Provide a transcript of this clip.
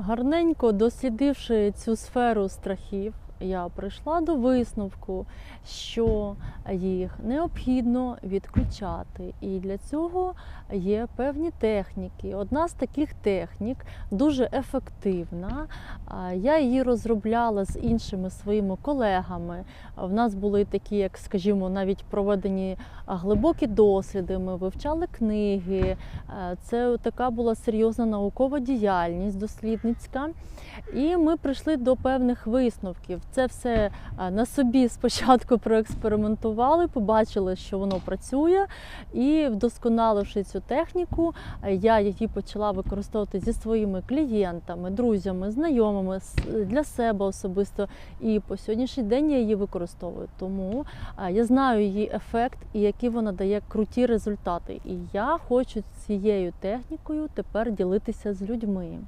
Гарненько дослідивши цю сферу страхів, я прийшла до висновку, що їх необхідно відключати. І для цього є певні техніки. Одна з таких технік дуже ефективна. Я її розробляла з іншими своїми колегами. В нас були такі, як скажімо, навіть проведені глибокі досліди. Ми вивчали книги. Це така була серйозна наукова діяльність дослідницька. І ми прийшли до певних висновків. Це все на собі спочатку проекспериментували, побачили, що воно працює, і вдосконаливши цю техніку, я її почала використовувати зі своїми клієнтами, друзями, знайомими для себе особисто. І по сьогоднішній день я її використовую. Тому я знаю її ефект і які вона дає круті результати. І я хочу цією технікою тепер ділитися з людьми.